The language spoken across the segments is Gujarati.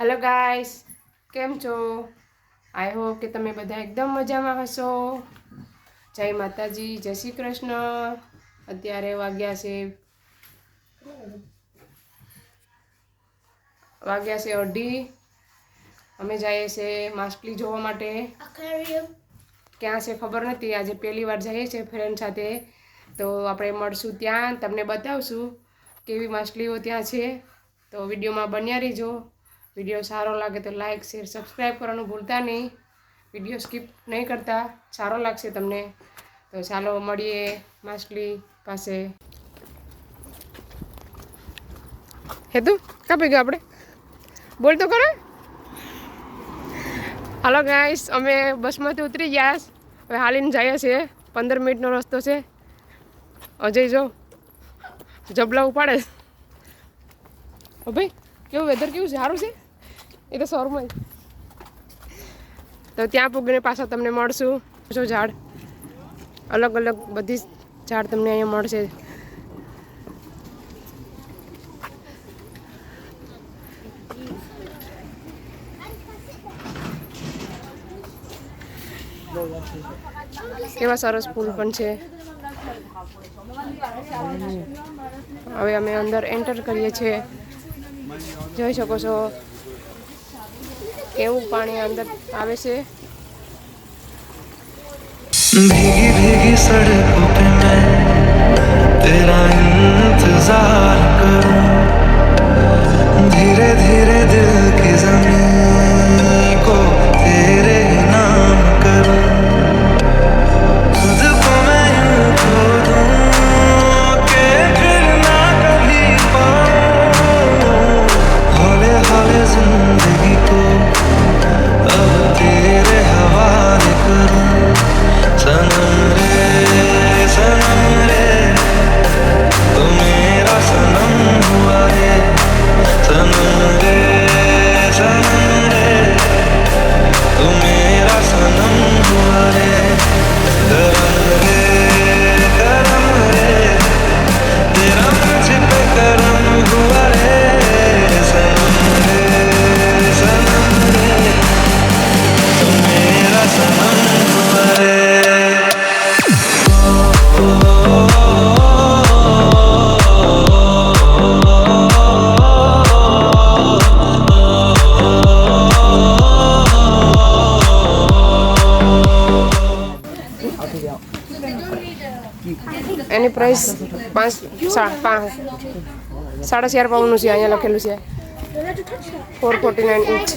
હેલો ગાઈસ કેમ છો? આઈ હોપ કે તમે બધા એકદમ મજામાં હશો. જય માતાજી જય શ્રી કૃષ્ણ. અત્યારે વાગ્યા છે વાગ્યા છે અઢી. અમે જઈએ છીએ માછલી જોવા માટે. ક્યાં છે ખબર નથી. આજે પહેલી વાર જઈએ છીએ ફ્રેન્ડ સાથે. તો આપણે મળશું ત્યાં. તમને બતાવશું કેવી માછલીઓ ત્યાં છે. તો વિડીયોમાં બન્યા રહીજો. વીડિયો સારો લાગે તો લાઇક શેર સબસ્ક્રાઈબ કરવાનું ભૂલતા નહીં. વીડિયો સ્કીપ નહીં કરતા, સારો લાગશે તમને. તો ચાલો મળીએ માછલી પાસે. હેતુ કાપી ગયો આપણે? બોલ તો કરો હાલો ગાઈસ અમે બસમાંથી ઉતરી ગયા. હવે હાલીને જઈએ છીએ. પંદર મિનિટનો રસ્તો છે. અજય જો, જબલા ઉપાડે. ભાઈ, કેવું વેધર કેવું સારું છે? એ તો શોરમાં તો ત્યાં પૂગીને પાછા તમને મળશું. જો ઝાડ. અલગ અલગ બધી ઝાડ તમને અહીંયા મળશે. કેવા સરસ ફૂલ પણ છે. હવે અમે અંદર એન્ટર કરીએ છીએ. જોઈ શકો છો. એવું પાણી અંદર આવે છે? ભીગી ભીગી સડકો પે મેં તેરા ઇંતજાર પાંચ સા- પાંચ સાડા ચાર પાઉન્ડનું છે અહીંયા લખેલું છે ફોર ફોર્ટી નાઇન ઇંચ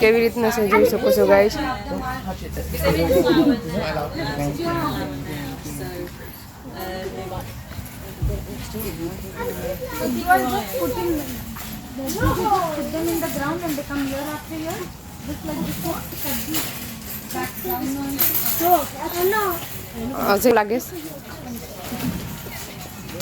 કેવી રીતના છે જોઈ શકો છો guys If you are just putting them, then you just put them in the ground and they come year after year, just like this. Cut these back down. So, I know. Ajay લાગે છે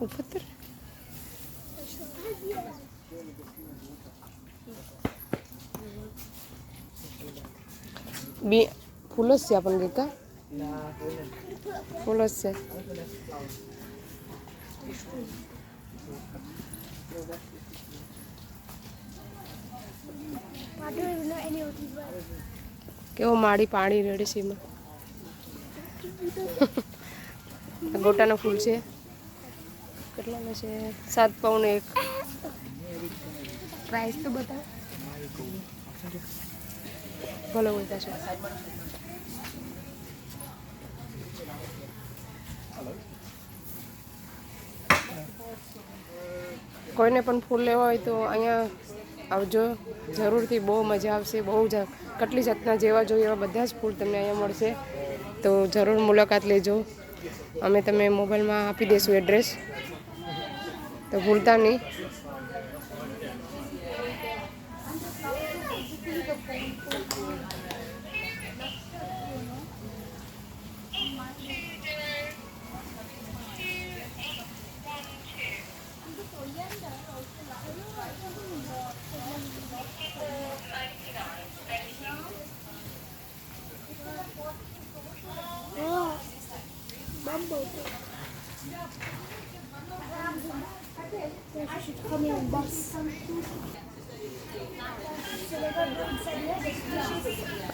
وفطر बी फूलों से अपन के का फूलों से કેવો માડી પાણી રેડે છે એમાં. ગોટાનું ફૂલ છે. કેટલાનું છે? સાત પાઉન એક. પ્રાઇસ તો બતાવો. ભલે બોલતા છે કોઈને પણ ફૂલ લેવા હોય તો અહીંયા આવજો જરૂરથી બહુ મજા આવશે, બહુ જ કેટલી જાતના જેવા જોઈએ એવા બધા જ ફૂડ તમને અહીંયા મળશે. તો જરૂર મુલાકાત લેજો. અમે તમે મોબાઈલમાં આપી દઈશું એડ્રેસ તો ભૂલતા નહીં.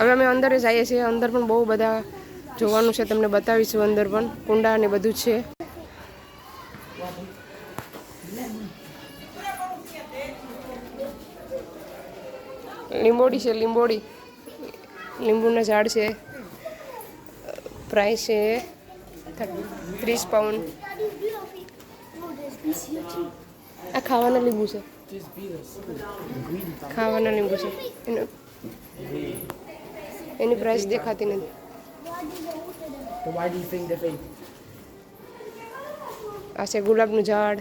હવે અમે અંદર જઈએ છીએ. અંદર પણ બહુ બધા જોવાનું છે. તમને બતાવીશું અંદર પણ. કુંડા ને બધું છે. લીંબોડી છે, લીંબોડી. લીંબુના ઝાડ છે. પ્રાઇસ છે ત્રીસ પાઉન્ડ. આ ખાવાના લીંબુ છે. ખાવાના લીંબુ છે. એનું એની પ્રાઇસ દેખાતી નથી? આ છે ગુલાબનું ઝાડ.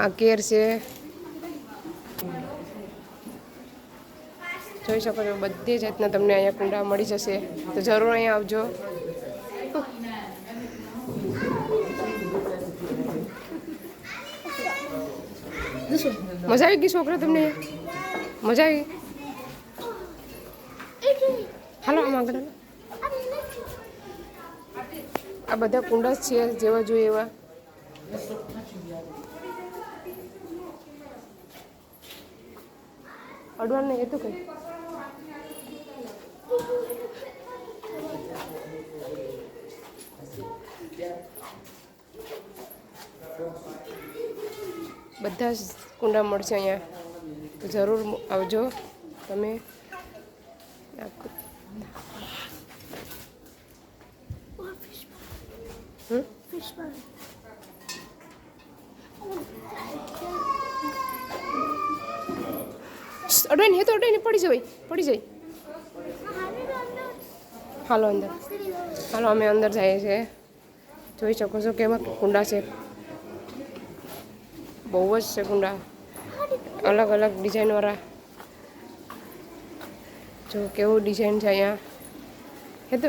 આ કેર છે. જોઈ શકો છો બધી જાતના તમને અહીંયા કુંડા મળી જશે. તો જરૂર અહીંયા આવજો. મજા આવી ગઈ છોકરા તમને? મજા આવી? હાલો, આમ આગળ આ બધા કુંડા છે, જેવા જોઈએ એવા. અડવાનું નહીં એ તો કઈ. બધા કુંડા મળશે અહીંયા. તો જરૂર આવજો. તમે Oh, fish bone. હમ? Fish bone. અડાઈ ને તો અડાઈ ને પડી જવાય પડી જાય હાલો અંદર. હાલો અમે અંદર જઈએ છીએ. જોઈ શકો છો કેવા કુંડા છે. બહુ જ છે કુંડા. અલગ અલગ ડિઝાઇનવાળા જો કેવું ડિઝાઇન છે અહીંયા. હે તો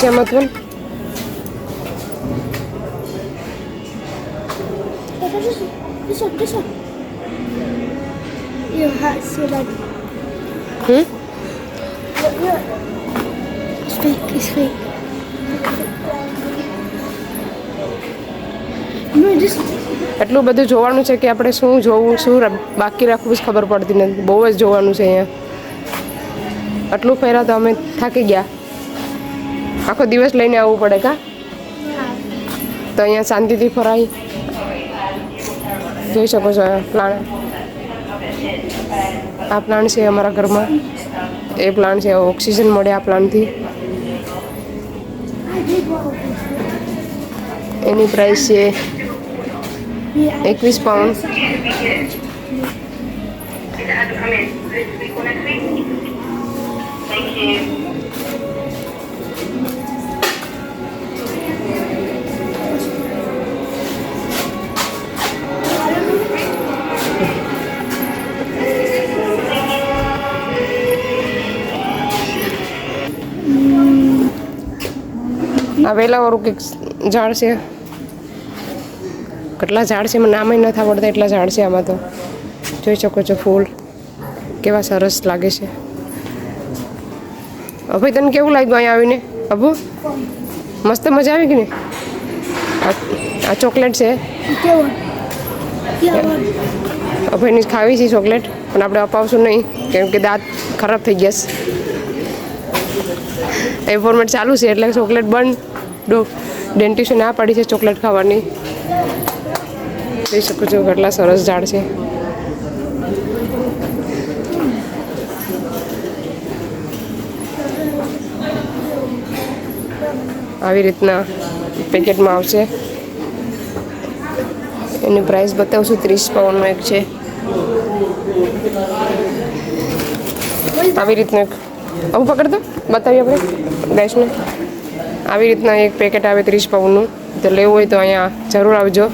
છે fake. એટલું બધું જોવાનું છે કે આપણે શું જોવું, શું બાકી રાખવું જ ખબર પડતી નથી. બહુ જ જોવાનું છે અહીંયા. આટલું ફેરા તો અમે થાકી ગયા. આખો દિવસ લઈને આવવું પડે કા? તો અહીંયા શાંતિથી ફરાય. જોઈ શકો છો પ્લાન આ પ્લાન છે અમારા ઘરમાં. એ પ્લાન છે ઓક્સિજન મળે આ these. એની પ્રાઇસ છે એકવીસ પાઉન્ડ આ વેલાવાળું કંઈક ઝાડ છે. કેટલા ઝાડ છે મને નામે નથી આવડતા, એટલા ઝાડ છે આમાં તો. જોઈ શકો છો ફૂલ. કેવા સરસ લાગે છે. અભય તને કેવું લાગ્યું અહીંયા આવીને? અભુ? મસ્ત મજા આવી ગઈ ને આ ચોકલેટ છે. અભયની ખાવી છે ચોકલેટ, પણ આપણે અપાવશું નહીં, કેમ કે દાંત ખરાબ થઈ ગયા છે. એ ફોર્મેટ ચાલુ છે એટલે ચોકલેટ બંધ. ડો ડેન્ટિસ્ટે ના પાડી છે ચોકલેટ ખાવાની. જોઈ શકો છો કેટલા સરસ ઝાડ છે. આવી રીતના પેકેટમાં આવશે. એની પ્રાઇસ બતાવશું, ત્રીસ પાઉન્ડનો એક છે. આવી રીતનું એક આવું પકડતો બતાવીએ આપણે ગેસને આવી રીતના એક પેકેટ આવે ત્રીસ પાઉન્ડનું તો લેવું હોય તો અહીંયા જરૂર આવજો.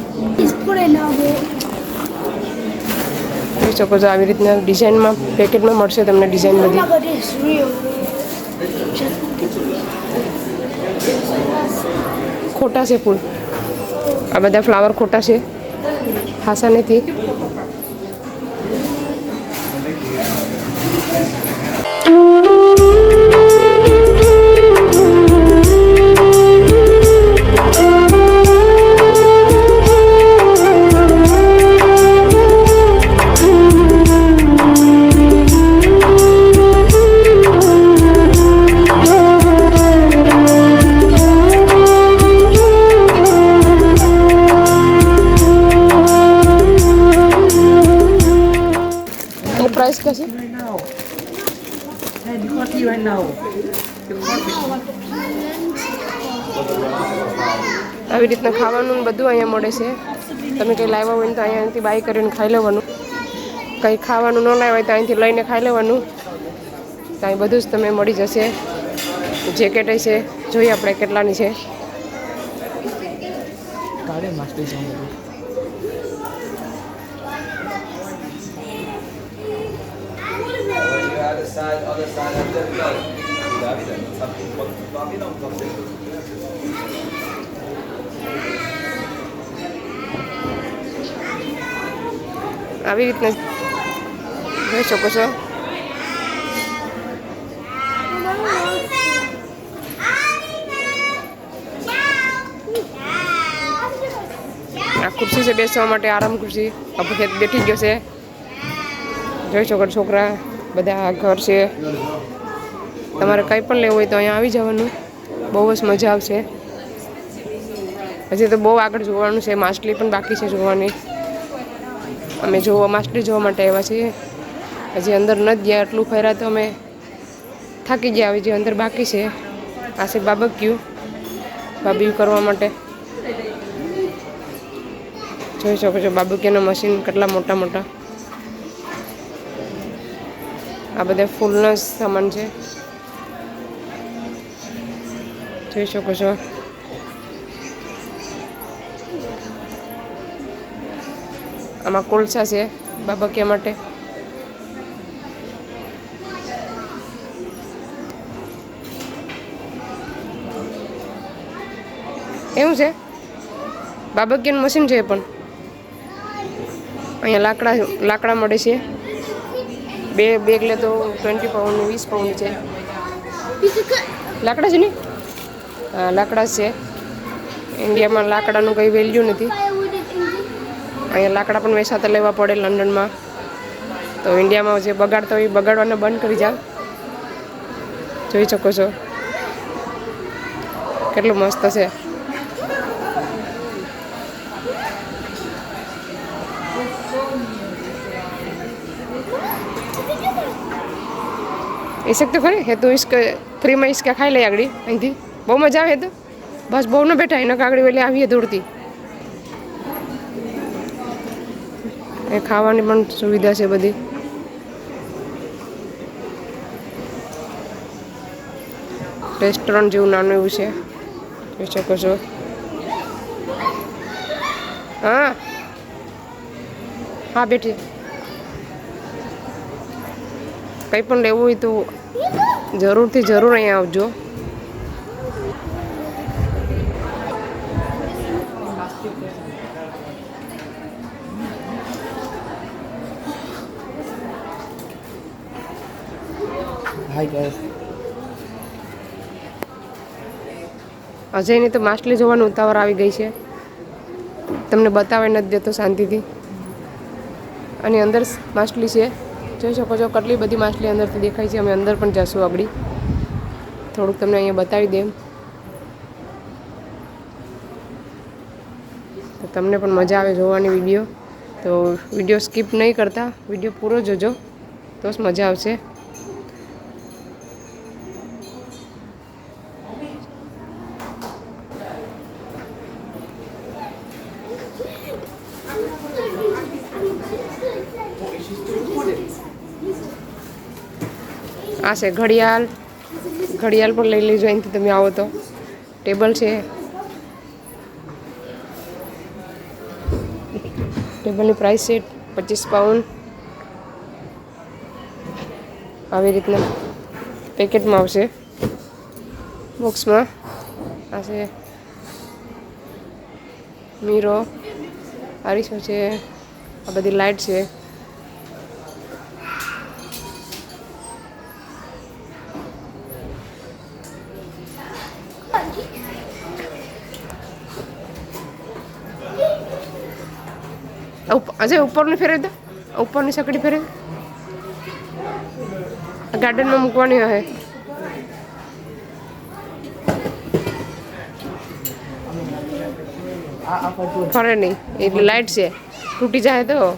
જોઈ શકો છો આવી રીતના ડિઝાઇનમાં પેકેટમાં મળશે તમને ડિઝાઇન બધી. ખોટા છે ફૂલ આ બધા ફ્લાવર ખોટા છે ખાસા નથી આવી રીતના ખાવાનું બધું અહીંયા મળે છે તમે કંઈ લાવ્યા હોય ને તો અહીંયાથી બાય કરીને ખાઈ લેવાનું કંઈ ખાવાનું ન લાવ્યા હોય તો અહીંથી લઈને ખાઈ લેવાનું તો અહીં બધું જ તમે મળી જશે જેકેટ છે જોઈએ આપણે કેટલાની છે Kare must be somebody. આવી રીતના જોઈ શકો છો. આ ખુરશી છે બેસવા માટે, આરામ ખુરશી. અભિષેક બેઠી ગયો છે. જોઈ શકો છોકરા, બધા ઘર છે. તમારે કંઈ પણ લેવું હોય તો અહીંયા આવી જવાનું. બહુ જ મજા આવશે. હજી તો બહુ આગળ જોવાનું છે, માછલી પણ બાકી છે જોવાની. અમે જોવા, માછલી જોવા માટે આવ્યા છીએ. હજી અંદર નથી ગયા એટલું ફર્યા તો અમે થાકી ગયા, હવે જે અંદર બાકી છે, આ છે બાબક્યુ. બાબીક્યુ કરવા માટે. જોઈ શકો છો બાબક્યુના મશીન કેટલા મોટા મોટા. આ બધા ફૂલનો સામાન છે. જોઈ શકો છો. આમાં કોલસા છે બાબકિયા માટે. એવું છે? બાબકિયાનું મશીન છે પણ. અહીંયા લાકડા લાકડા મળે છે. બે બેગ લે તો ટ્વેન્ટી પાઉન્ડ વીસ પાઉન્ડ છે. લાકડા છે ને? લાકડા છે. ઇન્ડિયામાં લાકડાનું કંઈ વેલ્યુ નથી. અહીંયા લાકડા પણ વેચાતા લેવા પડે લંડનમાં. તો ઇન્ડિયામાં જે બગાડતા હોય એ બગાડવાને બંધ કરી જાવ જોઈ શકો છો. કેટલું મસ્ત છે. એ શકતો ખરી? હે તો ઈસકે ફ્રીમાં ઈસકા ખાઈ લઈ આગળ અહીંથી. બહુ મજા આવે તો બસ બહુ ન બેઠા, એના આગળ વેલી આવીએ દોડતી એ ખાવાની પણ સુવિધા છે બધી. રેસ્ટોરન્ટ જેવું નાનું એવું છે. જોઈ શકો છો. હા. હા બેઠી કંઈ પણ લેવું હોય તો જરૂરથી જરૂર અહીંયા આવજો. Hi ગાઈસ અજયને તો માછલી જોવાનું ઉતાવળ આવી ગઈ છે. તમને બતાવે નથી દેતો શાંતિથી. અને અંદર માછલી છે. જોઈ શકો છો કેટલી બધી માછલી અંદરથી દેખાય છે. અમે અંદર પણ જશું આગળ. થોડુંક તમને અહીંયા બતાવી દેમ. તો તમને પણ મજા આવે જોવાની વીડિયો. તો વીડિયો સ્કીપ નહીં કરતા. વીડિયો પૂરો જોજો. તો જ મજા આવશે. આ છે ઘડિયાળ. ઘડિયાળ પણ લઈ લેજો, અહીંથી તમે આવો તો. ટેબલ છે. ટેબલની પ્રાઇસ છે પચીસ પાઉન્ડ આવી રીતના પેકેટમાં આવશે. બોક્સમાં આ છે. મીરો આરીસો છે. આ બધી લાઇટ છે. અજય ઉપરની ફેરવી દો. ઉપરની સકડી ફેરવી ગાર્ડનમાં મૂકવાની હે ફરે નહીં. એટલે લાઇટ છે. તૂટી જાય તો.